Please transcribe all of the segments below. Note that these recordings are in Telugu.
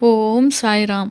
ఓం సాయిరామ్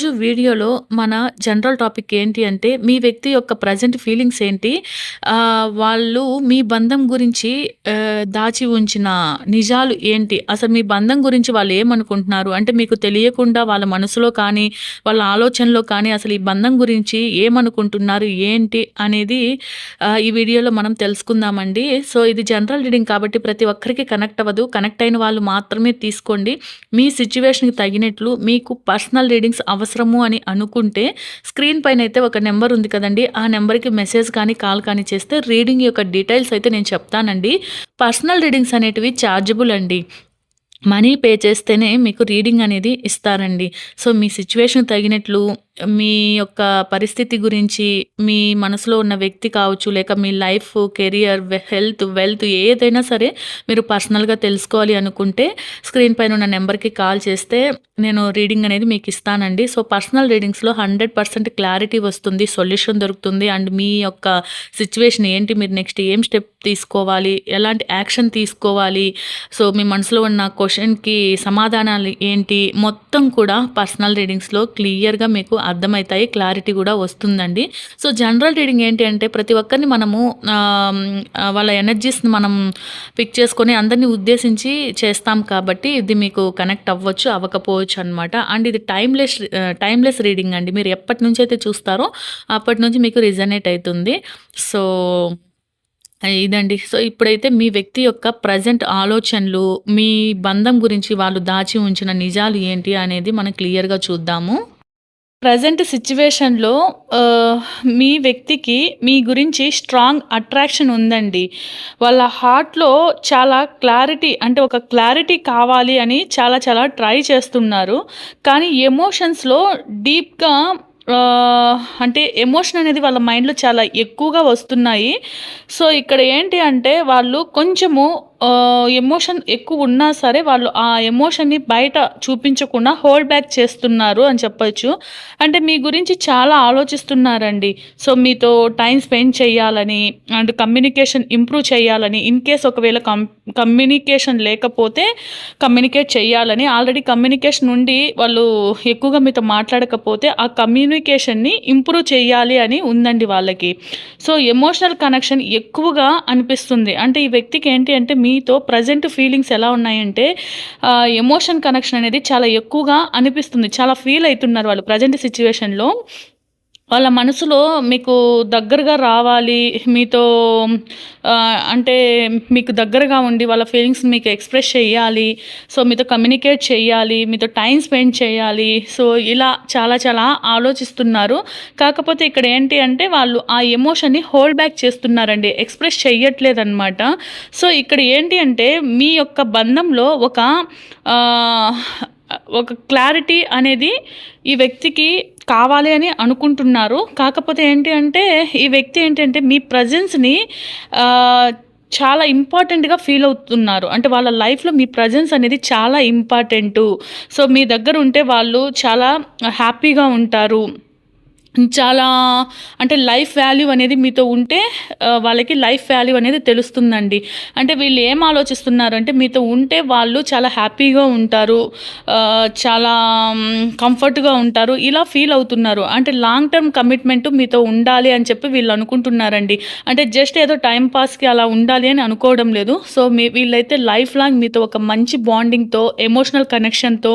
ఈరోజు వీడియోలో మన జనరల్ టాపిక్ ఏంటి అంటే మీ వ్యక్తి యొక్క ప్రజెంట్ ఫీలింగ్స్ ఏంటి? వాళ్ళు మీ బంధం గురించి దాచి ఉంచిన నిజాలు ఏంటి? అసలు మీ బంధం గురించి వాళ్ళు ఏమనుకుంటున్నారు? అంటే మీకు తెలియకుండా వాళ్ళ మనసులో కానీ వాళ్ళ ఆలోచనలో కానీ అసలు ఈ బంధం గురించి ఏమనుకుంటున్నారు? ఏంటి? అనేది ఈ వీడియోలో మనం తెలుసుకుందామండి. సో ఇది జనరల్ రీడింగ్ కాబట్టి ప్రతి ఒక్కరికి కనెక్ట్ అవ్వదు. కనెక్ట్ అయిన వాళ్ళు మాత్రమే తీసుకోండి. మీ సిచ్యువేషన్కి తగినట్లు మీకు పర్సనల్ రీడింగ్స్ అవసరం అవసరము అని అనుకుంటే స్క్రీన్ పైన అయితే ఒక నెంబర్ ఉంది కదండి. ఆ నెంబర్కి మెసేజ్ కానీ కాల్ కానీ చేస్తే రీడింగ్ యొక్క డీటెయిల్స్ అయితే నేను చెప్తానండి. పర్సనల్ రీడింగ్స్ అనేటివి ఛార్జబుల్ అండి. మనీ పే చేస్తేనే మీకు రీడింగ్ అనేది ఇస్తారండి. సో మీ సిచ్యువేషన్ తగినట్లు మీ యొక్క పరిస్థితి గురించి మీ మనసులో ఉన్న వ్యక్తి కావచ్చు లేక మీ లైఫ్ కెరియర్ హెల్త్ వెల్త్ ఏదైనా సరే మీరు పర్సనల్గా తెలుసుకోవాలి అనుకుంటే స్క్రీన్ పైన ఉన్న నెంబర్కి కాల్ చేస్తే నేను రీడింగ్ అనేది మీకు ఇస్తానండి. సో పర్సనల్ రీడింగ్స్లో హండ్రెడ్ పర్సెంట్ క్లారిటీ వస్తుంది సొల్యూషన్ దొరుకుతుంది అండ్ మీ యొక్క సిచ్యువేషన్ ఏంటి మీరు నెక్స్ట్ ఏం స్టెప్ తీసుకోవాలి ఎలాంటి యాక్షన్ తీసుకోవాలి. సో మీ మనసులో ఉన్న క్వశ్చన్కి సమాధానాలు ఏంటి? మొత్తం కూడా పర్సనల్ రీడింగ్స్లో క్లియర్గా మీకు అర్థమవుతాయి క్లారిటీ కూడా వస్తుందండి. సో జనరల్ రీడింగ్ ఏంటి అంటే ప్రతి ఒక్కరిని మనము వాళ్ళ ఎనర్జీస్ని మనం పిక్ చేసుకొని అందరినీ ఉద్దేశించి చేస్తాం కాబట్టి ఇది మీకు కనెక్ట్ అవ్వచ్చు అవ్వకపోవచ్చు అనమాట అండ్ ఇది టైమ్లెస్ టైమ్లెస్ రీడింగ్ అండి. మీరు ఎప్పటి నుంచి అయితే చూస్తారో అప్పటి నుంచి మీకు రిజనేట్ అవుతుంది. సో ఇదండి. సో ఇప్పుడైతే మీ వ్యక్తి యొక్క ప్రజెంట్ ఆలోచనలు మీ బంధం గురించి వాళ్ళు దాచి ఉంచిన నిజాలు ఏంటి అనేది మనం క్లియర్గా చూద్దాము. ప్రజెంట్ సిచ్యువేషన్లో మీ వ్యక్తికి మీ గురించి స్ట్రాంగ్ అట్రాక్షన్ ఉందండి. వాళ్ళ హార్ట్లో చాలా క్లారిటీ అంటే ఒక క్లారిటీ కావాలి అని చాలా చాలా ట్రై చేస్తున్నారు. కానీ ఎమోషన్స్లో డీప్గా అంటే ఎమోషన్ అనేది వాళ్ళ మైండ్లో చాలా ఎక్కువగా వస్తున్నాయి. సో ఇక్కడ ఏంటి అంటే వాళ్ళు కొంచెము ఎమోషన్ ఎక్కువ ఉన్నా సరే వాళ్ళు ఆ ఎమోషన్ని బయట చూపించకుండా హోల్డ్ బ్యాక్ చేస్తున్నారు అని చెప్పచ్చు. అంటే మీ గురించి చాలా ఆలోచిస్తున్నారండి. సో మీతో టైం స్పెండ్ చేయాలని అండ్ కమ్యూనికేషన్ ఇంప్రూవ్ చేయాలని ఇన్ కేస్ ఒకవేళ కం కమ్యూనికేషన్ లేకపోతే కమ్యూనికేట్ చేయాలని. ఆల్రెడీ కమ్యూనికేషన్ నుండి వాళ్ళు ఎక్కువగా మీతో మాట్లాడకపోతే ఆ కమ్యూనికేషన్ని ఇంప్రూవ్ చేయాలి అని ఉందండి వాళ్ళకి. సో ఎమోషనల్ కనెక్షన్ ఎక్కువగా అనిపిస్తుంది. అంటే ఈ వ్యక్తికి ఏంటి అంటే మీ మీతో ప్రజెంట్ ఫీలింగ్స్ ఎలా ఉన్నాయంటే ఎమోషన్ కనెక్షన్ అనేది చాలా ఎక్కువగా అనిపిస్తుంది. చాలా ఫీల్ అవుతున్నారు వాళ్ళు ప్రజెంట్ సిచ్యువేషన్లో వాళ్ళ మనసులో మీకు దగ్గరగా రావాలి మీతో అంటే మీకు దగ్గరగా ఉండి వాళ్ళ ఫీలింగ్స్ మీకు ఎక్స్ప్రెస్ చేయాలి సో మీతో కమ్యూనికేట్ చేయాలి మీతో టైం స్పెండ్ చేయాలి. సో ఇలా చాలా చాలా ఆలోచిస్తున్నారు. కాకపోతే ఇక్కడ ఏంటి అంటే వాళ్ళు ఆ ఎమోషన్ని హోల్డ్ బ్యాక్ చేస్తున్నారండి ఎక్స్ప్రెస్ చేయట్లేదన్నమాట సో ఇక్కడ ఏంటి అంటే మీ యొక్క బంధంలో ఒక ఒక క్లారిటీ అనేది ఈ వ్యక్తికి కావాలి అని అనుకుంటున్నారు. కాకపోతే ఏంటి అంటే ఈ వ్యక్తి ఏంటంటే మీ ప్రజెన్స్ని చాలా ఇంపార్టెంట్గా ఫీల్ అవుతున్నారు. అంటే వాళ్ళ లైఫ్లో మీ ప్రజెన్స్ అనేది చాలా ఇంపార్టెంటు సో మీ దగ్గర ఉంటే వాళ్ళు చాలా హ్యాపీగా ఉంటారు. చాలా అంటే లైఫ్ వాల్యూ అనేది మీతో ఉంటే వాళ్ళకి లైఫ్ వాల్యూ అనేది తెలుస్తుందండి. అంటే వీళ్ళు ఏం ఆలోచిస్తున్నారు అంటే మీతో ఉంటే వాళ్ళు చాలా హ్యాపీగా ఉంటారు చాలా కంఫర్ట్గా ఉంటారు ఇలా ఫీల్ అవుతున్నారు. అంటే లాంగ్ టర్మ్ కమిట్మెంట్ మీతో ఉండాలి అని చెప్పి వీళ్ళు అనుకుంటున్నారండి. అంటే జస్ట్ ఏదో టైం పాస్కి అలా ఉండాలి అని అనుకోవడం లేదు. సో మీ వీళ్ళైతే లైఫ్ లాంగ్ మీతో ఒక మంచి బాండింగ్తో ఎమోషనల్ కనెక్షన్తో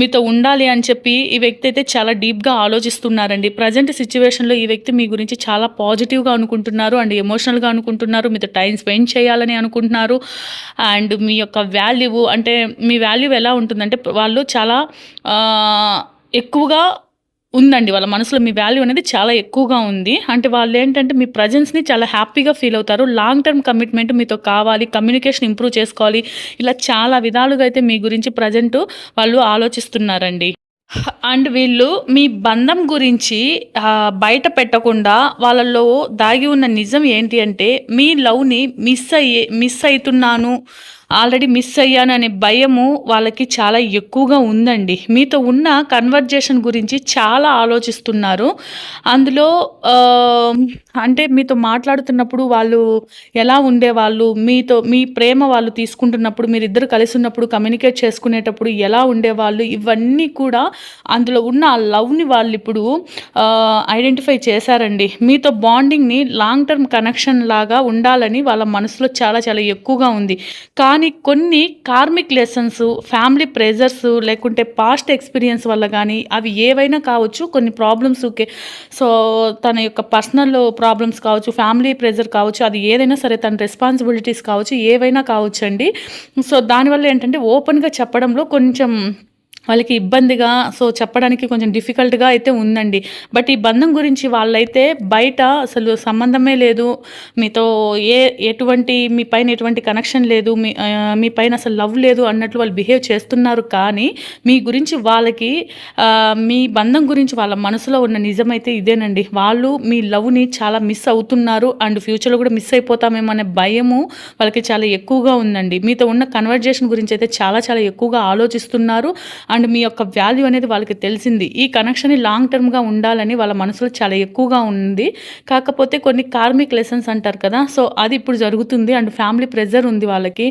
మీతో ఉండాలి అని చెప్పి ఈ వ్యక్తి అయితే చాలా డీప్గా ఆలోచిస్తున్నారండి. ప్రజెంట్ సిచ్యువేషన్లో ఈ వ్యక్తి మీ గురించి చాలా పాజిటివ్గా అనుకుంటున్నారు అండ్ ఎమోషనల్గా అనుకుంటున్నారు. మీతో టైం స్పెండ్ చేయాలని అనుకుంటున్నారు. అండ్ మీ యొక్క వాల్యూ అంటే మీ వాల్యూ ఎలా ఉంటుందంటే వాళ్ళు చాలా ఎక్కువగా ఉందండి. వాళ్ళ మనసులో మీ వాల్యూ అనేది చాలా ఎక్కువగా ఉంది. అంటే వాళ్ళు ఏంటంటే మీ ప్రజెన్స్ని చాలా హ్యాపీగా ఫీల్ అవుతారు. లాంగ్ టర్మ్ కమిట్మెంట్ మీతో కావాలి కమ్యూనికేషన్ ఇంప్రూవ్ చేసుకోవాలి. ఇలా చాలా విధాలుగా అయితే మీ గురించి ప్రజెంట్ వాళ్ళు ఆలోచిస్తున్నారండి. అండ్ వీళ్ళు మీ బంధం గురించి బయట పెట్టకుండా వాళ్ళలో దాగి ఉన్న నిజం ఏంటి అంటే మీ లవ్‌ని మిస్ అయ్యే మిస్ అవుతున్నాను ఆల్రెడీ మిస్ అయ్యాను అనే భయము వాళ్ళకి చాలా ఎక్కువగా ఉందండి. మీతో ఉన్న కన్వర్జేషన్ గురించి చాలా ఆలోచిస్తున్నారు. అందులో అంటే మీతో మాట్లాడుతున్నప్పుడు వాళ్ళు ఎలా ఉండేవాళ్ళు? మీతో మీ ప్రేమ వాళ్ళు తీసుకుంటున్నప్పుడు మీరిద్దరు కలిసున్నప్పుడు కమ్యూనికేట్ చేసుకునేటప్పుడు ఎలా ఉండేవాళ్ళు? ఇవన్నీ కూడా అందులో ఉన్న ఆ లవ్‌ని వాళ్ళు ఇప్పుడు ఐడెంటిఫై చేశారండి. మీతో బాండింగ్‌ని లాంగ్ టర్మ్ కనెక్షన్ లాగా ఉండాలని వాళ్ళ మనసులో చాలా చాలా ఎక్కువగా ఉంది. కానీ కానీ కొన్ని కార్మిక్ లెసన్స్, ఫ్యామిలీ ప్రెజర్స్ లేకుంటే పాస్ట్ ఎక్స్‌పీరియన్స్ వల్ల కానీ అవి ఏవైనా కావచ్చు. కొన్ని ప్రాబ్లమ్స్ ఓకే సో, తన యొక్క పర్సనల్ ప్రాబ్లమ్స్ కావచ్చు, ఫ్యామిలీ ప్రెజర్ కావచ్చు. అది ఏదైనా సరే తన రెస్పాన్సిబిలిటీస్ కావచ్చు. ఏవైనా కావచ్చు అండి సో, దానివల్ల ఏంటంటే ఓపెన్‌గా చెప్పడంలో కొంచెం వాళ్ళకి ఇబ్బందిగా సో, చెప్పడానికి కొంచెం డిఫికల్ట్‌గా అయితే ఉందండి. బట్ ఈ బంధం గురించి వాళ్ళైతే బయట అసలు సంబంధమే లేదు. మీతో ఏ ఎటువంటి మీ పైన ఎటువంటి కనెక్షన్ లేదు. మీ మీ పైన అసలు లవ్ లేదు అన్నట్లు వాళ్ళు బిహేవ్ చేస్తున్నారు. కానీ మీ గురించి వాళ్ళకి మీ బంధం గురించి వాళ్ళ మనసులో ఉన్న నిజమైతే ఇదేనండి. వాళ్ళు మీ లవ్‌ని చాలా మిస్ అవుతున్నారు. అండ్ ఫ్యూచర్‌లో కూడా మిస్ అయిపోతామేమో అనే భయము వాళ్ళకి చాలా ఎక్కువగా ఉందండి. మీతో ఉన్న కన్వర్జేషన్ గురించి అయితే చాలా చాలా ఎక్కువగా ఆలోచిస్తున్నారు. అండ్ అండ్ మీ యొక్క వాల్యూ అనేది వాళ్ళకి తెలిసింది. ఈ కనెక్షన్ లాంగ్ టర్మ్‌గా ఉండాలని వాళ్ళ మనసులో చాలా ఎక్కువగా ఉంది. కాకపోతే కొన్ని కార్మిక్ లెసన్స్ అంటారు కదా! సో, అది ఇప్పుడు జరుగుతుంది. అండ్ ఫ్యామిలీ ప్రెజర్ ఉంది వాళ్ళకి.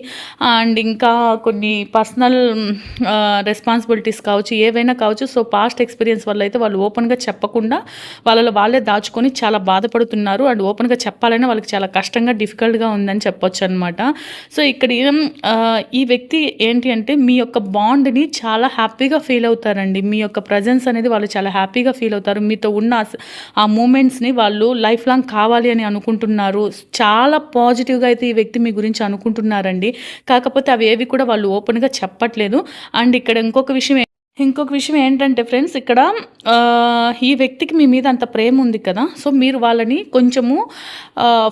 అండ్ ఇంకా కొన్ని పర్సనల్ రెస్పాన్సిబిలిటీస్ కావచ్చు. ఏవైనా కావచ్చు. సో, పాస్ట్ ఎక్స్‌పీరియన్స్ వల్ల అయితే వాళ్ళు ఓపెన్‌గా చెప్పకుండా వాళ్ళలో వాళ్ళే దాచుకొని చాలా బాధపడుతున్నారు. అండ్ ఓపెన్‌గా చెప్పాలని వాళ్ళకి చాలా కష్టంగా, డిఫికల్ట్‌గా ఉందని చెప్పొచ్చనమాట. సో, ఇక్కడ ఈ వ్యక్తి ఏంటి అంటే మీ యొక్క బాండ్‌ని చాలా హ్యాపీ హ్యాపీగా ఫీల్ అవుతారండి. మీ యొక్క ప్రెజెన్స్ అనేది వాళ్ళు చాలా హ్యాపీగా ఫీల్ అవుతారు. మీతో ఉన్న ఆ మూమెంట్స్‌ని వాళ్ళు లైఫ్ లాంగ్ కావాలి అని అనుకుంటున్నారు. చాలా పాజిటివ్‌గా అయితే ఈ వ్యక్తి మీ గురించి అనుకుంటున్నారండి. కాకపోతే అవి ఏవి కూడా వాళ్ళు ఓపెన్‌గా చెప్పట్లేదు. అండ్ ఇక్కడ ఇంకొక విషయం ఇంకొక విషయం ఏంటంటే ఫ్రెండ్స్ ఇక్కడ ఈ వ్యక్తికి మీ మీద అంత ప్రేమ ఉంది కదా! సో, మీరు వాళ్ళని కొంచెము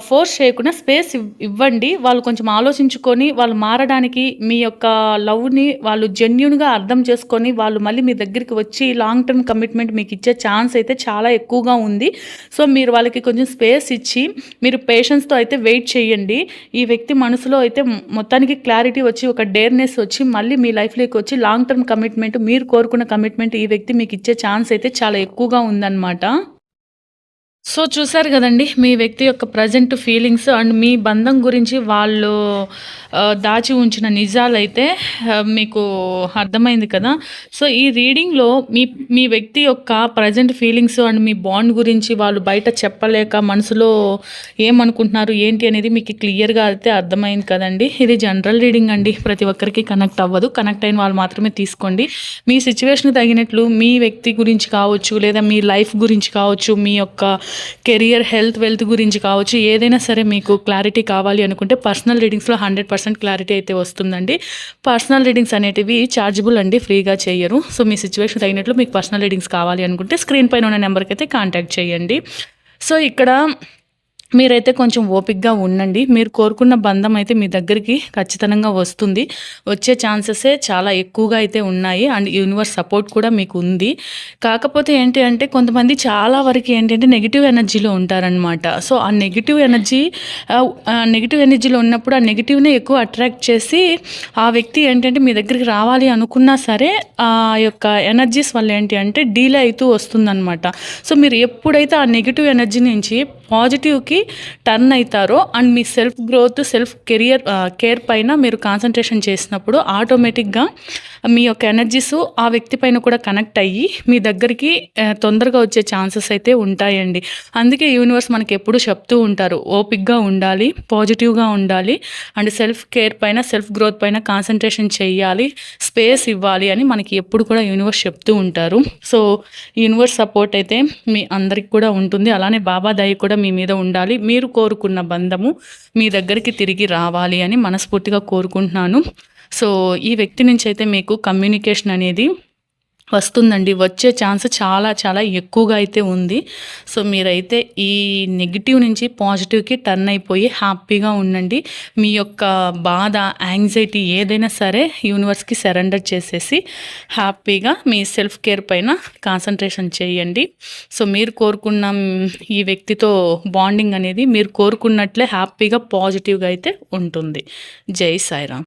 ఫోర్స్ చేయకుండా స్పేస్ ఇవ్ ఇవ్వండి. వాళ్ళు కొంచెం ఆలోచించుకొని వాళ్ళు మారడానికి మీ యొక్క లవ్‌ని వాళ్ళు జెన్యున్గా అర్థం చేసుకొని వాళ్ళు మళ్ళీ మీ దగ్గరికి వచ్చి లాంగ్ టర్మ్ కమిట్మెంట్ మీకు ఇచ్చే ఛాన్స్ అయితే చాలా ఎక్కువగా ఉంది. సో, మీరు వాళ్ళకి కొంచెం స్పేస్ ఇచ్చి మీరు పేషెన్స్‌తో అయితే వెయిట్ చేయండి. ఈ వ్యక్తి మనసులో అయితే మొత్తానికి క్లారిటీ వచ్చి ఒక డేర్‌నెస్ వచ్చి మళ్ళీ మీ లైఫ్‌లోకి వచ్చి లాంగ్ టర్మ్ కమిట్మెంట్ మీరు కోరుకున్న కమిట్మెంట్ ఈ వ్యక్తి మీకు ఇచ్చే ఛాన్స్ అయితే చాలా ఎక్కువగా ఉందన్నమాట. సో, చూసారు కదండి మీ వ్యక్తి యొక్క ప్రెజెంట్ ఫీలింగ్స్ అండ్ మీ బంధం గురించి వాళ్ళు దాచి ఉంచిన నిజాలైతే మీకు అర్థమైంది కదా! సో, ఈ రీడింగ్‌లో మీ మీ వ్యక్తి యొక్క ప్రెజెంట్ ఫీలింగ్స్ అండ్ మీ బాండ్ గురించి వాళ్ళు బయట చెప్పలేక మనసులో ఏమనుకుంటున్నారు, ఏంటి అనేది మీకు క్లియర్‌గా అయితే అర్థమైంది కదండి ఇది జనరల్ రీడింగ్ అండి. ప్రతి ఒక్కరికి కనెక్ట్ అవ్వదు. కనెక్ట్ అయిన వాళ్ళు మాత్రమే తీసుకోండి. మీ సిచ్యువేషన్ తగినట్లు మీ వ్యక్తి గురించి కావచ్చు, లేదా మీ లైఫ్ గురించి కావచ్చు, మీ యొక్క కెరియర్, హెల్త్, వెల్త్ గురించి కావచ్చు. ఏదైనా సరే మీకు క్లారిటీ కావాలి అనుకుంటే పర్సనల్ రీడింగ్స్‌లో 100% క్లారిటీ అయితే వస్తుందండి. పర్సనల్ రీడింగ్స్ అనేటివి ఛార్జబుల్ అండి. ఫ్రీగా చేయరు సో, మీ సిచ్యువేషన్ తగినట్లు మీకు పర్సనల్ రీడింగ్స్ కావాలి అనుకుంటే స్క్రీన్ పైన ఉన్న నెంబర్‌కి అయితే కాంటాక్ట్ చేయండి. సో, ఇక్కడ మీరైతే కొంచెం ఓపిక్గా ఉండండి. మీరు కోరుకున్న బంధం అయితే మీ దగ్గరికి ఖచ్చితంగా వస్తుంది. వచ్చే ఛాన్సెసే చాలా ఎక్కువగా అయితే ఉన్నాయి. అండ్ యూనివర్స్ సపోర్ట్ కూడా మీకు ఉంది. కాకపోతే ఏంటి అంటే కొంతమంది చాలా వరకు ఏంటంటే నెగిటివ్ ఎనర్జీలో ఉంటారనమాట. సో, ఆ నెగిటివ్ ఎనర్జీ నెగిటివ్ ఎనర్జీలో ఉన్నప్పుడు ఆ నెగెటివ్‌నే ఎక్కువ అట్రాక్ట్ చేసి ఆ వ్యక్తి ఏంటంటే మీ దగ్గరికి రావాలి అనుకున్నా సరే ఆ యొక్క ఎనర్జీస్ వల్ల ఏంటి అంటే డీలే అవుతూ వస్తుందనమాట. సో, మీరు ఎప్పుడైతే ఆ నెగిటివ్ ఎనర్జీ నుంచి పాజిటివ్‌కి టర్న్ అవుతారో and me self growth, self career care పైన మీరు కాన్సన్ట్రేషన్ చేసినప్పుడు ఆటోమేటిక్‌గా మీ యొక్క ఎనర్జీస్ ఆ వ్యక్తి పైన కూడా కనెక్ట్ అయ్యి మీ దగ్గరికి తొందరగా వచ్చే ఛాన్సెస్ అయితే ఉంటాయండి. అందుకే యూనివర్స్ మనకి ఎప్పుడు చెప్తూ ఉంటారు. ఓపిక్గా ఉండాలి, పాజిటివ్‌గా ఉండాలి అండ్ సెల్ఫ్ కేర్ పైన, సెల్ఫ్ గ్రోత్ పైన కాన్సన్ట్రేషన్ చేయాలి, స్పేస్ ఇవ్వాలి అని మనకి ఎప్పుడు కూడా యూనివర్స్ చెప్తూ ఉంటారు. సో, యూనివర్స్ సపోర్ట్ అయితే మీ అందరికి కూడా ఉంటుంది. అలానే బాబా దయ కూడా మీ మీద ఉండాలి. మీరు కోరుకున్న బంధము మీ దగ్గరికి తిరిగి రావాలి అని మనస్ఫూర్తిగా కోరుకుంటున్నాను. సో, ఈ వ్యక్తి నుంచి అయితే మీకు కమ్యూనికేషన్ అనేది వస్తుందండి. వచ్చే ఛాన్స్ చాలా చాలా ఎక్కువగా అయితే ఉంది. సో మీరైతే ఈ నెగిటివ్ నుంచి పాజిటివ్కి టర్న్ అయిపోయి హ్యాపీగా ఉండండి. మీ యొక్క బాధ యాంగ్జైటీ ఏదైనా సరే యూనివర్స్కి సరెండర్ చేసేసి హ్యాపీగా మీ సెల్ఫ్ కేర్ పైన కాన్సన్ట్రేషన్ చేయండి. సో మీరు కోరుకున్న ఈ వ్యక్తితో బాండింగ్ అనేది మీరు కోరుకున్నట్లే హ్యాపీగా పాజిటివ్గా అయితే ఉంటుంది. జై సాయిరామ్.